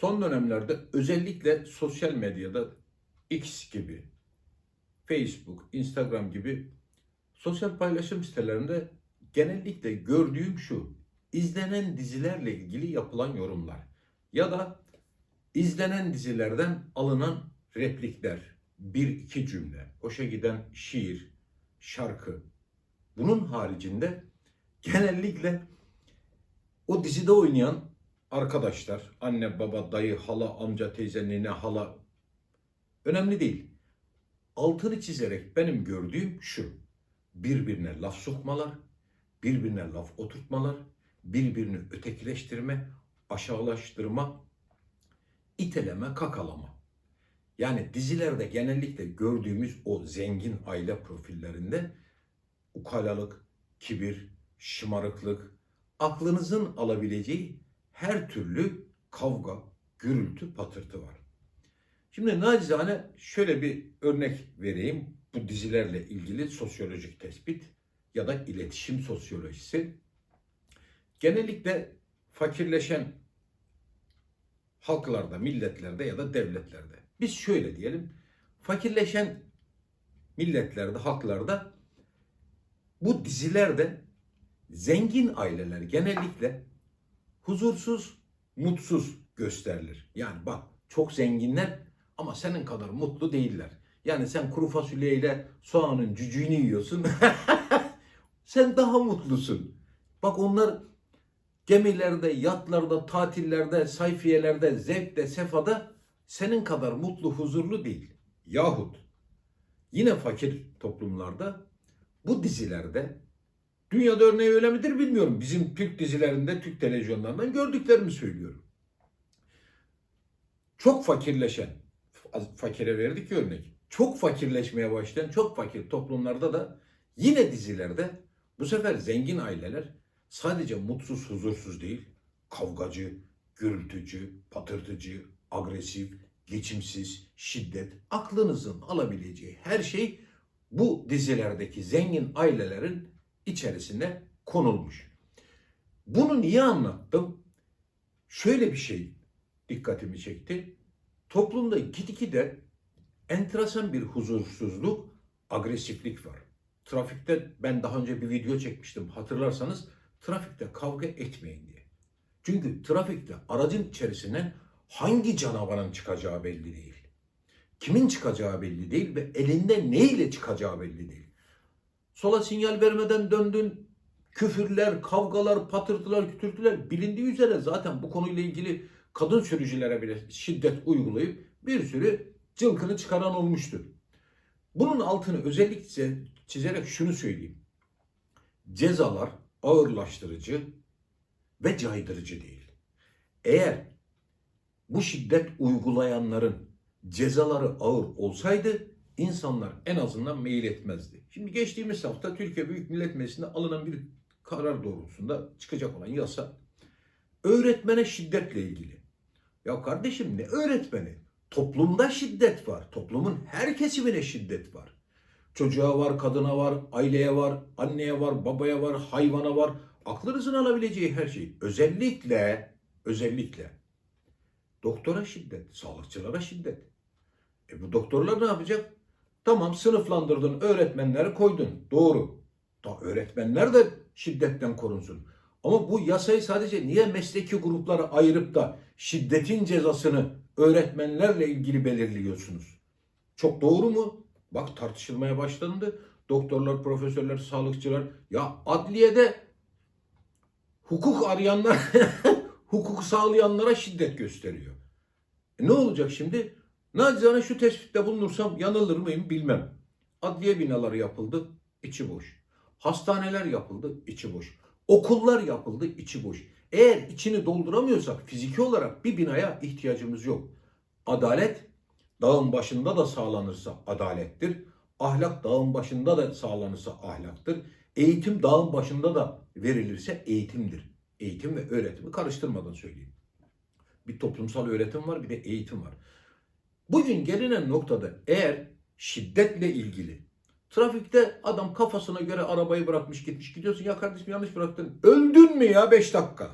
Son dönemlerde özellikle sosyal medyada X gibi, Facebook, Instagram gibi sosyal paylaşım sitelerinde genellikle gördüğüm şu. izlenen dizilerle ilgili yapılan yorumlar ya da izlenen dizilerden alınan replikler, bir iki cümle, hoşa giden şiir, şarkı. Bunun haricinde genellikle o dizide oynayan arkadaşlar, anne, baba, dayı, hala, amca, teyze, nene, hala önemli değil. Altını çizerek benim gördüğüm şu. Birbirine laf sokmalar, birbirine laf oturtmalar, birbirini ötekileştirme, aşağılaştırma, iteleme, kakalama. Yani dizilerde genellikle gördüğümüz o zengin aile profillerinde ukalalık, kibir, şımarıklık, aklınızın alabileceği her türlü kavga, gürültü, patırtı var. Şimdi nacizane şöyle bir örnek vereyim. Bu dizilerle ilgili sosyolojik tespit ya da iletişim sosyolojisi. Genellikle fakirleşen halklarda, milletlerde ya da devletlerde. Biz şöyle diyelim. Fakirleşen milletlerde, halklarda bu dizilerde zengin aileler genellikle huzursuz, mutsuz gösterilir. Yani bak çok zenginler ama senin kadar mutlu değiller. Yani sen kuru fasulyeyle soğanın cücüğünü yiyorsun. sen daha mutlusun. Bak onlar gemilerde, yatlarda, tatillerde, sayfiyelerde, zevkte, sefada senin kadar mutlu, huzurlu değil. Yahut yine fakir toplumlarda bu dizilerde dünyada örneği öyle midir bilmiyorum. Bizim Türk dizilerinde, Türk televizyonlarından gördüklerimi söylüyorum. Çok fakirleşen, fakire verdik örnek. Çok fakirleşmeye başlayan, çok fakir toplumlarda da yine dizilerde bu sefer zengin aileler sadece mutsuz, huzursuz değil, kavgacı, gürültücü, patırtıcı, agresif, geçimsiz, şiddet, aklınızın alabileceği her şey bu dizilerdeki zengin ailelerin içerisine konulmuş. Bunu niye anlattım? Şöyle bir şey dikkatimi çekti. Toplumda gitgide enteresan bir huzursuzluk, agresiflik var. Trafikte ben daha önce bir video çekmiştim hatırlarsanız trafikte kavga etmeyin diye. Çünkü trafikte aracın içerisinden hangi canavarın çıkacağı belli değil. Kimin çıkacağı belli değil ve elinde neyle çıkacağı belli değil. Sola sinyal vermeden döndün, küfürler, kavgalar, patırtılar, kütürtüler bilindiği üzere zaten bu konuyla ilgili kadın sürücülere bile şiddet uygulayıp bir sürü cılkını çıkaran olmuştur. Bunun altını özellikle çizerek şunu söyleyeyim. Cezalar ağırlaştırıcı ve caydırıcı değil. Eğer bu şiddet uygulayanların cezaları ağır olsaydı insanlar en azından meyil etmezdi. Şimdi geçtiğimiz hafta Türkiye Büyük Millet Meclisi'nde alınan bir karar doğrultusunda çıkacak olan yasa öğretmene şiddetle ilgili. Ya kardeşim ne öğretmeni? Toplumda şiddet var. Toplumun her kesimine şiddet var. Çocuğa var, kadına var, aileye var, anneye var, babaya var, hayvana var. Aklınızın alabileceği her şey. Özellikle, özellikle doktora şiddet, sağlıkçılara şiddet. E bu doktorlar ne yapacak? Tamam sınıflandırdın, öğretmenleri koydun. Doğru. Da öğretmenler de şiddetten korunsun. Ama bu yasayı sadece niye mesleki gruplara ayırıp da şiddetin cezasını öğretmenlerle ilgili belirliyorsunuz? Çok doğru mu? Bak tartışılmaya başlandı. Doktorlar, profesörler, sağlıkçılar ya adliyede hukuk arayanlar hukuk sağlayanlara şiddet gösteriyor. E ne olacak şimdi? Nacizane şu tespitte bulunursam yanılır mıyım bilmem. Adliye binaları yapıldı, içi boş. Hastaneler yapıldı, içi boş. Okullar yapıldı, içi boş. Eğer içini dolduramıyorsak fiziki olarak bir binaya ihtiyacımız yok. Adalet dağın başında da sağlanırsa adalettir. Ahlak dağın başında da sağlanırsa ahlaktır. Eğitim dağın başında da verilirse eğitimdir. Eğitim ve öğretimi karıştırmadan söyleyeyim. Bir toplumsal öğretim var bir de eğitim var. Bugün gelinen noktada eğer şiddetle ilgili trafikte adam kafasına göre arabayı bırakmış gitmiş gidiyorsun ya kardeşim yanlış bıraktın. Öldün mü ya 5 dakika?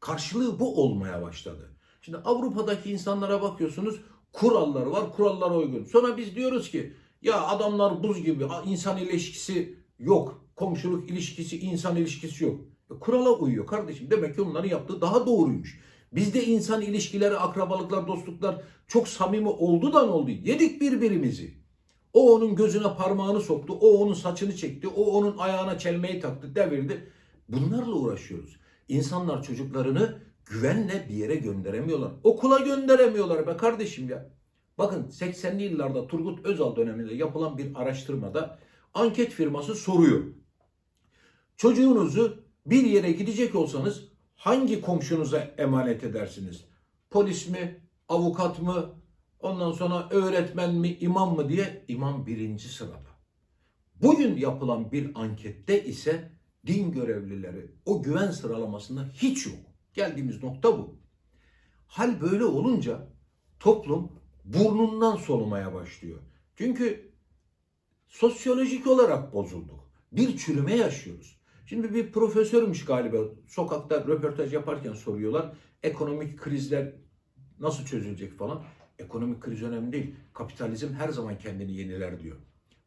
Karşılığı bu olmaya başladı. Şimdi Avrupa'daki insanlara bakıyorsunuz kuralları var, kurallara uygun. Sonra biz diyoruz ki ya adamlar buz gibi, insan ilişkisi yok. Komşuluk ilişkisi, insan ilişkisi yok. E, kurala uyuyor kardeşim. Demek ki onların yaptığı daha doğruymuş. Bizde insan ilişkileri, akrabalıklar, dostluklar çok samimi oldu da ne oldu? Yedik birbirimizi. O onun gözüne parmağını soktu, o onun saçını çekti, o onun ayağına çelmeyi taktı, devirdi. Bunlarla uğraşıyoruz. İnsanlar çocuklarını güvenle bir yere gönderemiyorlar. Okula gönderemiyorlar be kardeşim ya. Bakın 80'li yıllarda Turgut Özal döneminde yapılan bir araştırmada anket firması soruyor. Çocuğunuzu bir yere gidecek olsanız hangi komşunuza emanet edersiniz? Polis mi, avukat mı, ondan sonra öğretmen mi, imam mı diye imam birinci sırada. Bugün yapılan bir ankette ise din görevlileri o güven sıralamasında hiç yok. Geldiğimiz nokta bu. Hal böyle olunca toplum burnundan solumaya başlıyor. Çünkü sosyolojik olarak bozulduk. Bir çürüme yaşıyoruz. Şimdi bir profesörmüş galiba sokakta röportaj yaparken soruyorlar. Ekonomik krizler nasıl çözülecek falan. Ekonomik kriz önemli değil. Kapitalizm her zaman kendini yeniler diyor.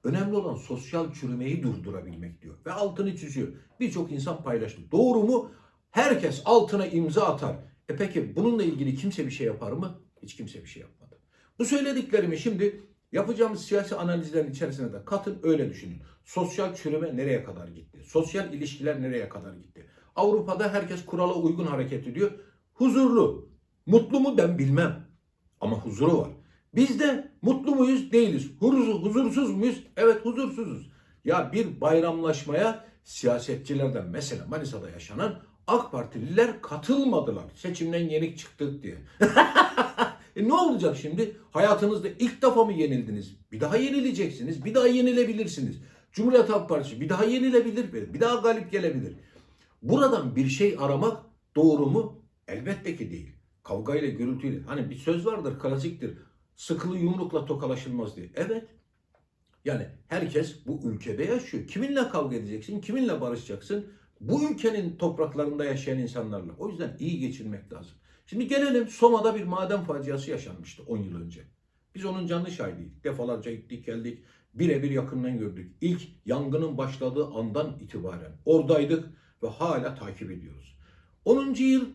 Önemli olan sosyal çürümeyi durdurabilmek diyor. Ve altını çiziyor. Birçok insan paylaştı. Doğru mu? Herkes altına imza atar. E peki bununla ilgili kimse bir şey yapar mı? Hiç kimse bir şey yapmadı. Bu söylediklerimi şimdi yapacağımız siyasi analizlerin içerisine de katın öyle düşünün. Sosyal çürüme nereye kadar gitti? Sosyal ilişkiler nereye kadar gitti? Avrupa'da herkes kurala uygun hareket ediyor. Huzurlu. Mutlu mu ben bilmem. Ama huzuru var. Bizde mutlu muyuz? Değiliz. Huzursuz, huzursuz muyuz? Evet huzursuzuz. Ya bir bayramlaşmaya siyasetçilerden mesela Manisa'da yaşanan AK Partililer katılmadılar. Seçimden yenik çıktık diye. e ne olacak şimdi? Hayatınızda ilk defa mı yenildiniz? Bir daha yenileceksiniz. Bir daha yenilebilirsiniz. Cumhuriyet Halk Partisi bir daha yenilebilir. Bir daha galip gelebilir. Buradan bir şey aramak doğru mu? Elbette ki değil. Kavgayla, gürültüyle. Hani bir söz vardır, klasiktir. Sıkılı yumrukla tokalaşılmaz diye. Evet. Yani herkes bu ülkede yaşıyor. Kiminle kavga edeceksin, kiminle barışacaksın? Bu ülkenin topraklarında yaşayan insanlarla. O yüzden iyi geçirmek lazım. Şimdi gelelim Soma'da bir maden faciası yaşanmıştı 10 yıl önce. Biz onun canlı şahidiydik. Defalarca gittik geldik. Birebir yakından gördük. İlk yangının başladığı andan itibaren oradaydık ve hala takip ediyoruz. 10. yıl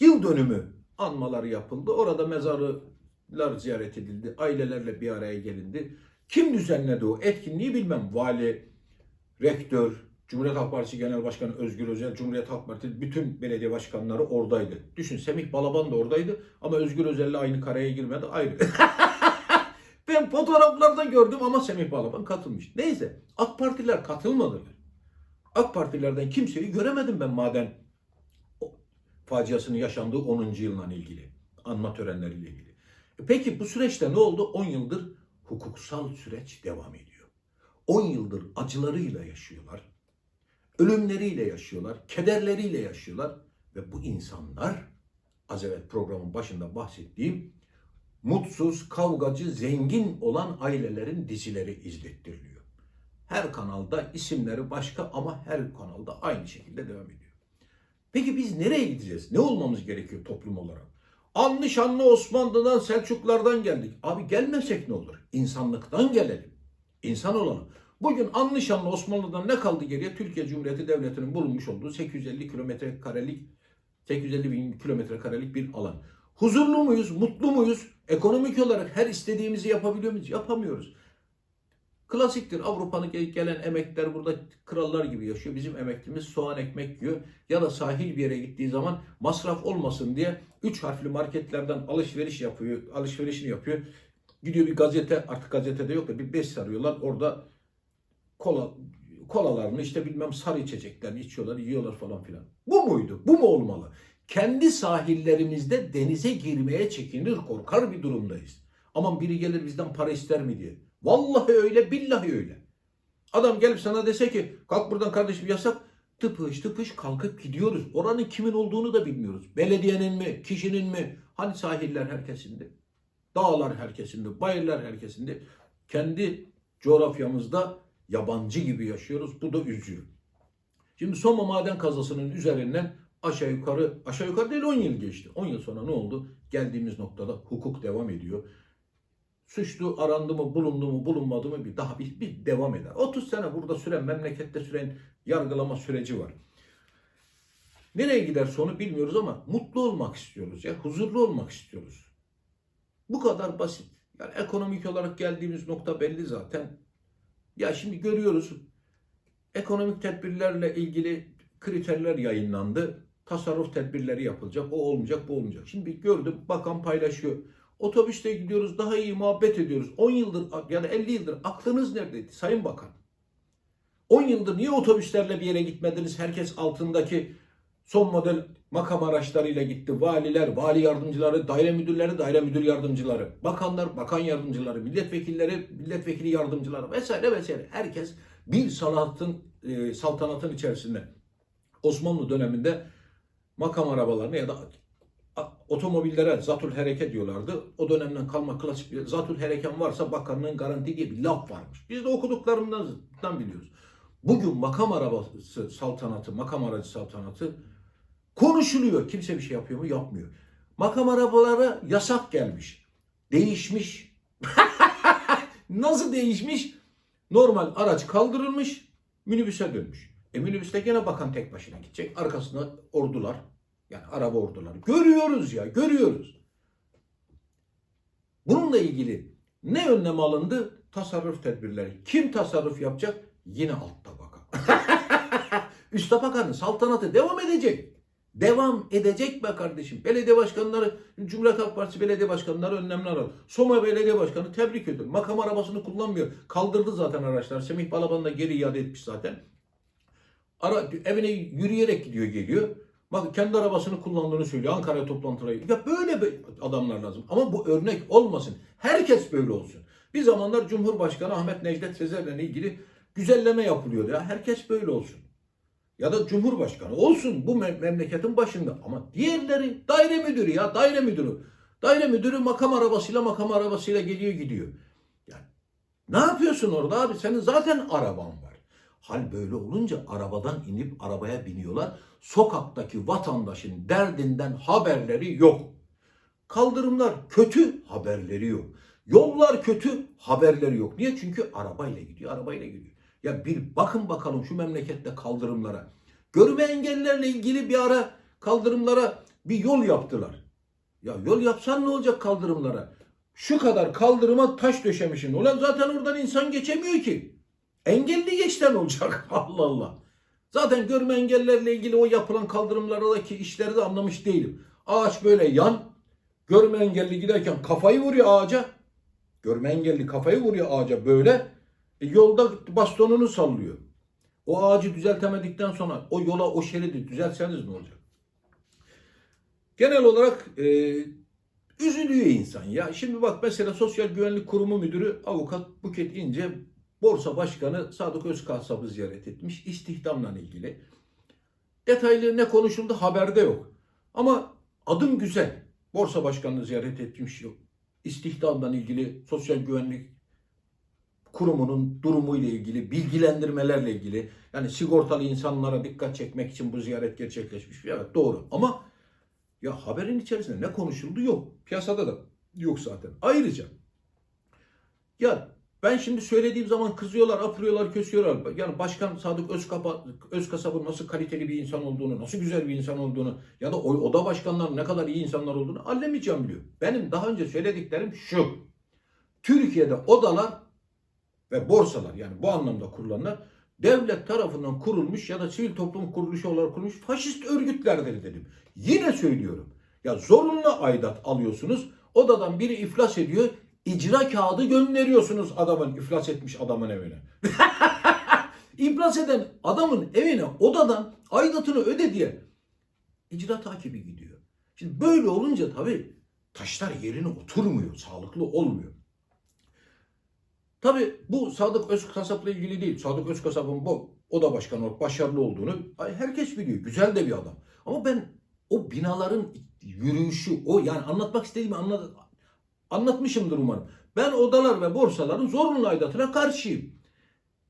yıl dönümü anmaları yapıldı. Orada mezarlar ziyaret edildi. Ailelerle bir araya gelindi. Kim düzenledi o etkinliği bilmem. Vali, rektör, Cumhuriyet Halk Partisi Genel Başkanı Özgür Özel, Cumhuriyet Halk Partisi bütün belediye başkanları oradaydı. Düşün Semih Balaban da oradaydı ama Özgür Özel'le aynı kareye girmedi ayrı. ben fotoğraflarda gördüm ama Semih Balaban katılmış. Neyse AK Partiler katılmadılar. AK Partilerden kimseyi göremedim ben maden faciasının yaşandığı 10. yılla ilgili. Anma törenleriyle ilgili. E Peki bu süreçte ne oldu? 10 yıldır hukuksal süreç devam ediyor. 10 yıldır acılarıyla yaşıyorlar. Ölümleriyle yaşıyorlar. Kederleriyle yaşıyorlar. Ve bu insanlar az evvel programın başında bahsettiğim mutsuz, kavgacı, zengin olan ailelerin dizileri izlettiriliyor. Her kanalda isimleri başka ama her kanalda aynı şekilde devam ediyor. Peki biz nereye gideceğiz? Ne olmamız gerekiyor toplum olarak? Anlı şanlı Osmanlı'dan, Selçuklardan geldik. Abi gelmesek ne olur? İnsanlıktan gelelim. İnsan olalım. Bugün anlı şanlı Osmanlı'dan ne kaldı geriye? Türkiye Cumhuriyeti Devleti'nin bulunmuş olduğu 850 kilometre karelik 850 bin kilometre karelik bir alan. Huzurlu muyuz? Mutlu muyuz? Ekonomik olarak her istediğimizi yapabiliyor muyuz? Yapamıyoruz. Klasiktir. Avrupa'nın gelen emekliler burada krallar gibi yaşıyor. Bizim emeklimiz soğan ekmek yiyor. Ya da sahil bir yere gittiği zaman masraf olmasın diye 3 harfli marketlerden alışveriş yapıyor. Alışverişini yapıyor. Gidiyor bir gazete artık gazetede yok da bir bez sarıyorlar. Orada kola kolalarını işte bilmem sarı içeceklerini içiyorlar, yiyorlar falan filan. Bu muydu? Bu mu olmalı? Kendi sahillerimizde denize girmeye çekinir, korkar bir durumdayız. Aman biri gelir bizden para ister mi diye. Vallahi öyle, billahi öyle. Adam gelip sana dese ki kalk buradan kardeşim yasak. Tıpış tıpış kalkıp gidiyoruz. Oranın kimin olduğunu da bilmiyoruz. Belediyenin mi, kişinin mi? Hani sahiller herkesinde. Dağlar herkesinde, bayırlar herkesinde. Kendi coğrafyamızda yabancı gibi yaşıyoruz. Bu da üzüyor. Şimdi Soma maden kazasının üzerinden Aşağı yukarı, aşağı yukarı değil 10 yıl geçti. 10 yıl sonra ne oldu? Geldiğimiz noktada hukuk devam ediyor. Suçlu arandı mı, bulundu mu, bulunmadı mı bir daha bir, bir devam eder. 30 sene burada süren, memlekette süren yargılama süreci var. Nereye gider sonu bilmiyoruz ama mutlu olmak istiyoruz ya, huzurlu olmak istiyoruz. Bu kadar basit. Yani ekonomik olarak geldiğimiz nokta belli zaten. Ya şimdi görüyoruz ekonomik tedbirlerle ilgili kriterler yayınlandı. Tasarruf tedbirleri yapılacak. O olmayacak, bu olmayacak. Şimdi gördüm bakan paylaşıyor. Otobüste gidiyoruz, daha iyi muhabbet ediyoruz. 10 yıldır yani 50 yıldır aklınız neredeydi Sayın Bakan? 10 yıldır niye otobüslerle bir yere gitmediniz? Herkes altındaki son model makam araçlarıyla gitti. Valiler, vali yardımcıları, daire müdürleri, daire müdür yardımcıları, bakanlar, bakan yardımcıları, milletvekilleri, milletvekili yardımcıları vesaire vesaire. Herkes bir sanatın, e, saltanatın içerisinde. Osmanlı döneminde makam arabalarını ya da otomobillere zatül hareket diyorlardı. O dönemden kalma klasik bir zatül hareken varsa bakanlığın garanti diye bir laf varmış. Biz de okuduklarımızdan biliyoruz. Bugün makam arabası saltanatı, makam aracı saltanatı konuşuluyor. Kimse bir şey yapıyor mu? Yapmıyor. Makam arabalara yasak gelmiş. Değişmiş. Nasıl değişmiş? Normal araç kaldırılmış, minibüse dönmüş. E minibüste gene bakan tek başına gidecek. Arkasında ordular. Yani araba orduları. Görüyoruz ya, görüyoruz. Bununla ilgili ne önlem alındı? Tasarruf tedbirleri. Kim tasarruf yapacak? Yine alt tabaka. Üst tabakanın saltanatı devam edecek. Devam edecek be kardeşim. Belediye başkanları, Cumhuriyet Halk Partisi belediye başkanları önlemler aldı. Soma Belediye Başkanı tebrik ediyorum. Makam arabasını kullanmıyor. Kaldırdı zaten araçlar. Semih Balaban da geri iade etmiş zaten. Ara, evine yürüyerek gidiyor geliyor. Bak kendi arabasını kullandığını söylüyor. Ankara'ya toplantıya. Ya böyle adamlar lazım. Ama bu örnek olmasın. Herkes böyle olsun. Bir zamanlar Cumhurbaşkanı Ahmet Necdet Sezer'le ilgili güzelleme yapılıyordu. Ya herkes böyle olsun. Ya da Cumhurbaşkanı olsun bu mem- memleketin başında. Ama diğerleri daire müdürü ya daire müdürü. Daire müdürü makam arabasıyla makam arabasıyla geliyor gidiyor. Yani ne yapıyorsun orada abi? Senin zaten araban var. Hal böyle olunca arabadan inip arabaya biniyorlar. Sokaktaki vatandaşın derdinden haberleri yok. Kaldırımlar kötü haberleri yok. Yollar kötü haberleri yok. Niye? Çünkü arabayla gidiyor, arabayla gidiyor. Ya bir bakın bakalım şu memlekette kaldırımlara. Görme engellilerle ilgili bir ara kaldırımlara bir yol yaptılar. Ya yol yapsan ne olacak kaldırımlara? Şu kadar kaldırıma taş döşemişsin. Ulan zaten oradan insan geçemiyor ki. Engelli geçten olacak. Allah Allah. Zaten görme engellilerle ilgili o yapılan kaldırımlardaki işleri de anlamış değilim. Ağaç böyle yan. Görme engelli giderken kafayı vuruyor ağaca. Görme engelli kafayı vuruyor ağaca böyle. E, yolda bastonunu sallıyor. O ağacı düzeltemedikten sonra o yola o şeridi düzeltseniz ne olacak? Genel olarak e, üzülüyor insan ya. Şimdi bak mesela Sosyal Güvenlik Kurumu Müdürü Avukat Buket İnce Borsa Başkanı Sadık Özkasap'ı ziyaret etmiş istihdamla ilgili. Detaylı ne konuşuldu haberde yok. Ama adım güzel. Borsa Başkanı'nı ziyaret etmiş yok. İstihdamla ilgili Sosyal Güvenlik kurumunun durumu ile ilgili, bilgilendirmelerle ilgili yani sigortalı insanlara dikkat çekmek için bu ziyaret gerçekleşmiş. Evet doğru ama ya haberin içerisinde ne konuşuldu yok. Piyasada da yok zaten. Ayrıca ya ben şimdi söylediğim zaman kızıyorlar, apırıyorlar, kösüyorlar. Yani Başkan Sadık Özkapa, Özkasap'ın nasıl kaliteli bir insan olduğunu, nasıl güzel bir insan olduğunu ya da oda başkanları ne kadar iyi insanlar olduğunu allemeyeceğim biliyor. Benim daha önce söylediklerim şu. Türkiye'de odalar ve borsalar yani bu anlamda kurulanlar devlet tarafından kurulmuş ya da sivil toplum kuruluşu olarak kurulmuş faşist örgütlerdir dedim. Yine söylüyorum. Ya zorunlu aidat alıyorsunuz. Odadan biri iflas ediyor. icra kağıdı gönderiyorsunuz adamın iflas etmiş adamın evine. iflas eden adamın evine odadan aidatını öde diye icra takibi gidiyor. Şimdi böyle olunca tabii taşlar yerine oturmuyor, sağlıklı olmuyor. Tabii bu Sadık Özkasap'la ilgili değil. Sadık Özkasap'ın bu oda başkanı olarak başarılı olduğunu herkes biliyor. Güzel de bir adam. Ama ben o binaların yürüyüşü, o yani anlatmak istediğimi anlat, anlatmışımdır umarım. Ben odalar ve borsaların zorunlu aidatına karşıyım.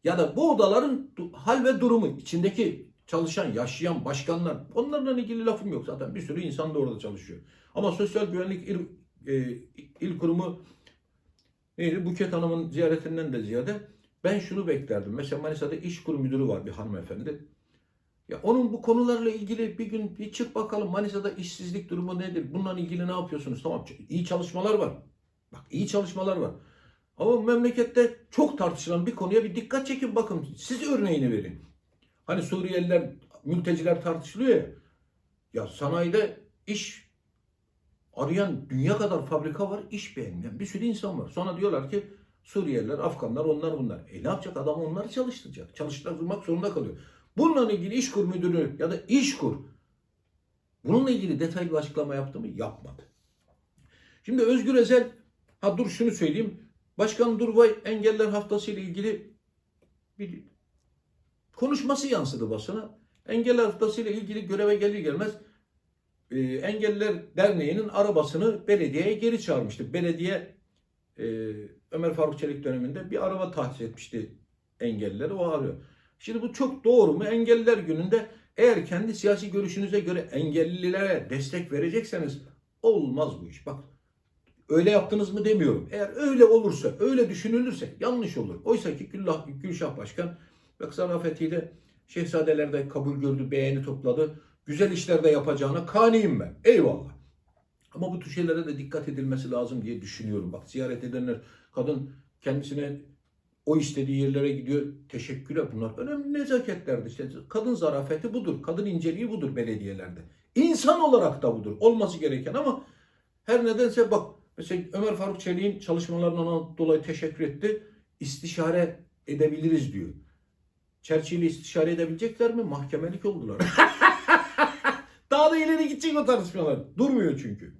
Ya da bu odaların hal ve durumu, içindeki çalışan, yaşayan başkanlar onlarla ilgili lafım yok zaten. Bir sürü insan da orada çalışıyor. Ama Sosyal Güvenlik İl, e, İl Kurumu neydi? Buket Hanım'ın ziyaretinden de ziyade ben şunu beklerdim. Mesela Manisa'da iş kurum müdürü var bir hanımefendi. Ya onun bu konularla ilgili bir gün bir çık bakalım Manisa'da işsizlik durumu nedir? Bununla ilgili ne yapıyorsunuz? Tamam iyi çalışmalar var. Bak iyi çalışmalar var. Ama memlekette çok tartışılan bir konuya bir dikkat çekin bakın. Siz örneğini verin. Hani Suriyeliler, mülteciler tartışılıyor ya. Ya sanayide iş arayan dünya kadar fabrika var, iş beğenmeyen bir sürü insan var. Sonra diyorlar ki Suriyeliler, Afganlar, onlar bunlar. E ne yapacak? Adam onları çalıştıracak. Çalıştırmak zorunda kalıyor. Bununla ilgili iş kur müdürü ya da iş kur bununla ilgili detaylı açıklama yaptı mı? Yapmadı. Şimdi Özgür Özel, ha dur şunu söyleyeyim. Başkan Durvay Engeller Haftası ile ilgili bir konuşması yansıdı basına. Engeller Haftası ile ilgili göreve gelir gelmez e, Engelliler Derneği'nin arabasını belediyeye geri çağırmıştı. Belediye e, Ömer Faruk Çelik döneminde bir araba tahsis etmişti engellilere. O arıyor. Şimdi bu çok doğru mu? Engelliler gününde eğer kendi siyasi görüşünüze göre engellilere destek verecekseniz olmaz bu iş. Bak öyle yaptınız mı demiyorum. Eğer öyle olursa, öyle düşünülürse yanlış olur. Oysa ki Gülşah Başkan ve kısa Rafeti'yle Şehzadeler'de kabul gördü, beğeni topladı. Güzel işlerde yapacağına kaniyim ben. Eyvallah. Ama bu tür şeylere de dikkat edilmesi lazım diye düşünüyorum. Bak ziyaret edenler, kadın kendisine o istediği yerlere gidiyor. Teşekkürler bunlar. Önemli nezaketlerdir. İşte kadın zarafeti budur. Kadın inceliği budur belediyelerde. İnsan olarak da budur. Olması gereken ama her nedense bak mesela Ömer Faruk Çelik'in çalışmalarından dolayı teşekkür etti. İstişare edebiliriz diyor. Çerçeğiyle istişare edebilecekler mi? Mahkemelik oldular. Daha da ileri gidecek o tartışmalar. Durmuyor çünkü.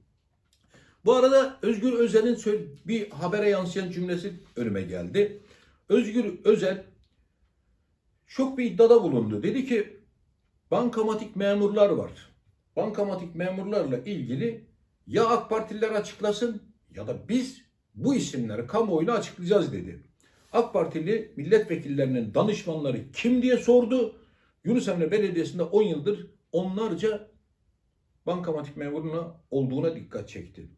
Bu arada Özgür Özel'in bir habere yansıyan cümlesi önüme geldi. Özgür Özel çok bir iddiada bulundu. Dedi ki bankamatik memurlar var. Bankamatik memurlarla ilgili ya AK Partililer açıklasın ya da biz bu isimleri kamuoyuna açıklayacağız dedi. AK Partili milletvekillerinin danışmanları kim diye sordu. Yunus Emre Belediyesi'nde 10 yıldır onlarca bankamatik memuruna olduğuna dikkat çekti.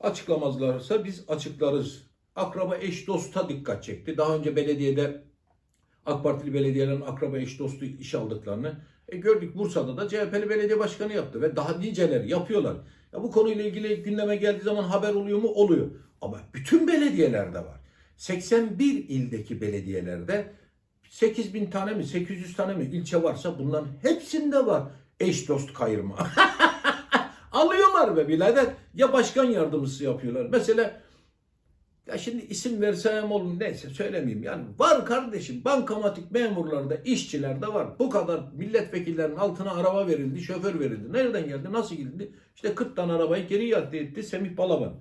Açıklamazlarsa biz açıklarız. Akraba eş dosta dikkat çekti. Daha önce belediyede AK Partili belediyelerin akraba eş dostu iş aldıklarını e gördük. Bursa'da da CHP'li belediye başkanı yaptı ve daha niceler yapıyorlar. Ya bu konuyla ilgili gündeme geldiği zaman haber oluyor mu? Oluyor. Ama bütün belediyelerde var. 81 ildeki belediyelerde 8 bin tane mi 800 tane mi ilçe varsa bunların hepsinde var eş dost kayırma. Alıyorlar be birader. Ya başkan yardımcısı yapıyorlar. Mesela ya şimdi isim versem olur neyse söylemeyeyim. Yani var kardeşim bankamatik memurlarda, işçilerde var. Bu kadar milletvekillerinin altına araba verildi, şoför verildi. Nereden geldi, nasıl geldi? İşte 40 tane arabayı geri iade etti Semih Balaban.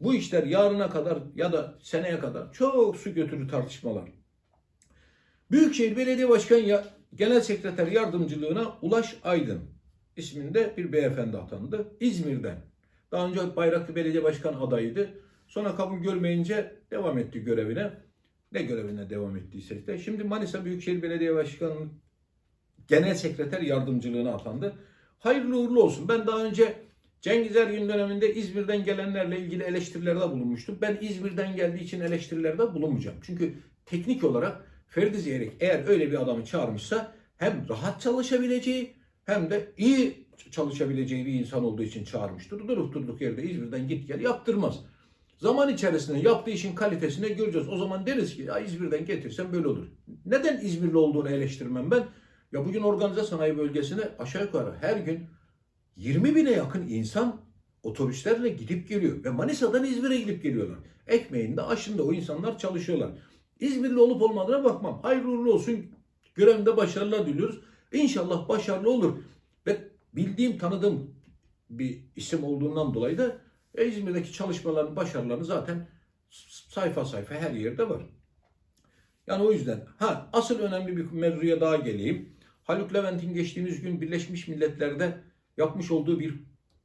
Bu işler yarına kadar ya da seneye kadar çok su götürür tartışmalar. Büyükşehir Belediye Başkan ya, Genel Sekreter Yardımcılığına Ulaş Aydın isminde bir beyefendi atandı. İzmir'den. Daha önce Bayraklı Belediye Başkan adayıydı. Sonra kabul görmeyince devam etti görevine. Ne görevine devam ettiyse de. Şimdi Manisa Büyükşehir Belediye Başkanı Genel Sekreter Yardımcılığına atandı. Hayırlı uğurlu olsun. Ben daha önce Cengiz Ergün döneminde İzmir'den gelenlerle ilgili eleştirilerde bulunmuştum. Ben İzmir'den geldiği için eleştirilerde bulunmayacağım. Çünkü teknik olarak Ferdi Zeyrek eğer öyle bir adamı çağırmışsa hem rahat çalışabileceği hem de iyi çalışabileceği bir insan olduğu için çağırmıştır. Durup durduk yerde İzmir'den git gel yaptırmaz. Zaman içerisinde yaptığı işin kalitesine göreceğiz. O zaman deriz ki ya İzmir'den getirsen böyle olur. Neden İzmirli olduğunu eleştirmem ben? Ya bugün organize sanayi bölgesine aşağı yukarı her gün 20 bine yakın insan otobüslerle gidip geliyor. Ve Manisa'dan İzmir'e gidip geliyorlar. Ekmeğinde, aşında o insanlar çalışıyorlar. İzmirli olup olmadığına bakmam. Hayırlı olsun. Görevinde başarılar diliyoruz. İnşallah başarılı olur. Ve bildiğim, tanıdığım bir isim olduğundan dolayı da e, İzmir'deki çalışmaların başarılarını zaten sayfa sayfa her yerde var. Yani o yüzden ha asıl önemli bir mevzuya daha geleyim. Haluk Levent'in geçtiğimiz gün Birleşmiş Milletler'de yapmış olduğu bir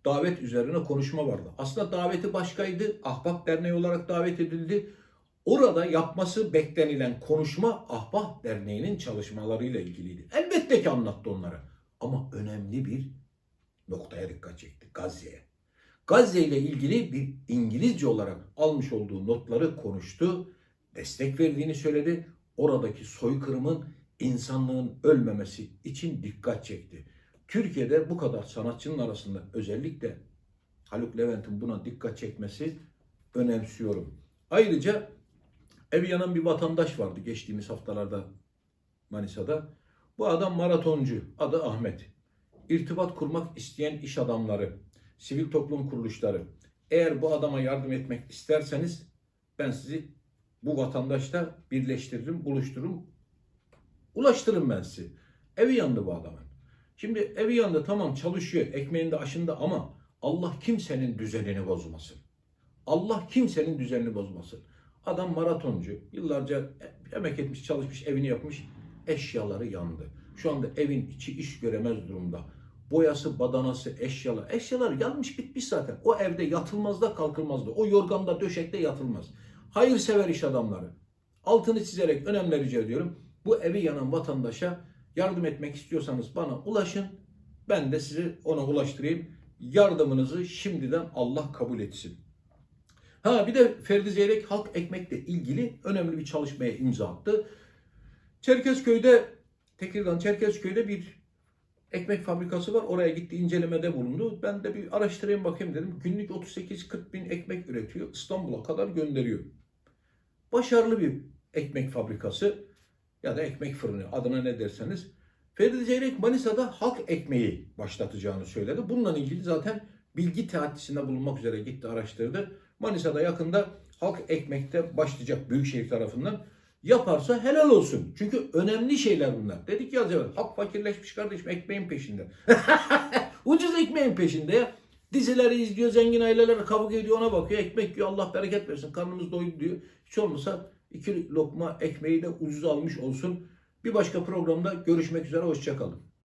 davet üzerine konuşma vardı. Aslında daveti başkaydı. Ahbap Derneği olarak davet edildi. Orada yapması beklenilen konuşma Ahbap Derneği'nin çalışmalarıyla ilgiliydi. Elbette ki anlattı onlara. Ama önemli bir noktaya dikkat çekti. Gazze'ye. Gazze ile ilgili bir İngilizce olarak almış olduğu notları konuştu. Destek verdiğini söyledi. Oradaki soykırımın insanlığın ölmemesi için dikkat çekti. Türkiye'de bu kadar sanatçının arasında özellikle Haluk Levent'in buna dikkat çekmesi önemsiyorum. Ayrıca ev yanan bir vatandaş vardı geçtiğimiz haftalarda Manisa'da. Bu adam maratoncu. Adı Ahmet. İrtibat kurmak isteyen iş adamları, sivil toplum kuruluşları. Eğer bu adama yardım etmek isterseniz ben sizi bu vatandaşla birleştiririm, buluştururum. Ulaştırırım ben sizi. Evi yandı bu adamın. Şimdi evi yandı tamam çalışıyor, ekmeğinde aşında ama Allah kimsenin düzenini bozmasın. Allah kimsenin düzenini bozmasın. Adam maratoncu. Yıllarca emek etmiş, çalışmış, evini yapmış. Eşyaları yandı. Şu anda evin içi iş göremez durumda. Boyası, badanası, eşyalar. Eşyalar yanmış bitmiş zaten. O evde yatılmaz da kalkılmaz da. O yorganda, döşekte yatılmaz. Hayırsever iş adamları. Altını çizerek önemli rica ediyorum. Bu evi yanan vatandaşa yardım etmek istiyorsanız bana ulaşın. Ben de sizi ona ulaştırayım. Yardımınızı şimdiden Allah kabul etsin. Ha bir de Ferdi Zeyrek halk ekmekle ilgili önemli bir çalışmaya imza attı. Çerkezköy'de Tekirdağ Çerkezköy'de bir ekmek fabrikası var. Oraya gitti incelemede bulundu. Ben de bir araştırayım bakayım dedim. Günlük 38-40 bin ekmek üretiyor. İstanbul'a kadar gönderiyor. Başarılı bir ekmek fabrikası ya da ekmek fırını adına ne derseniz. Ferdi Zeyrek Manisa'da halk ekmeği başlatacağını söyledi. Bununla ilgili zaten bilgi teatisinde bulunmak üzere gitti araştırdı. Manisa'da yakında halk ekmekte başlayacak Büyükşehir tarafından. Yaparsa helal olsun. Çünkü önemli şeyler bunlar. Dedik ya az halk fakirleşmiş kardeşim ekmeğin peşinde. Ucuz ekmeğin peşinde ya. Dizileri izliyor, zengin aileler kavga ediyor ona bakıyor. Ekmek yiyor Allah bereket versin karnımız doydu diyor. Hiç olmasa iki lokma ekmeği de ucuz almış olsun. Bir başka programda görüşmek üzere hoşçakalın.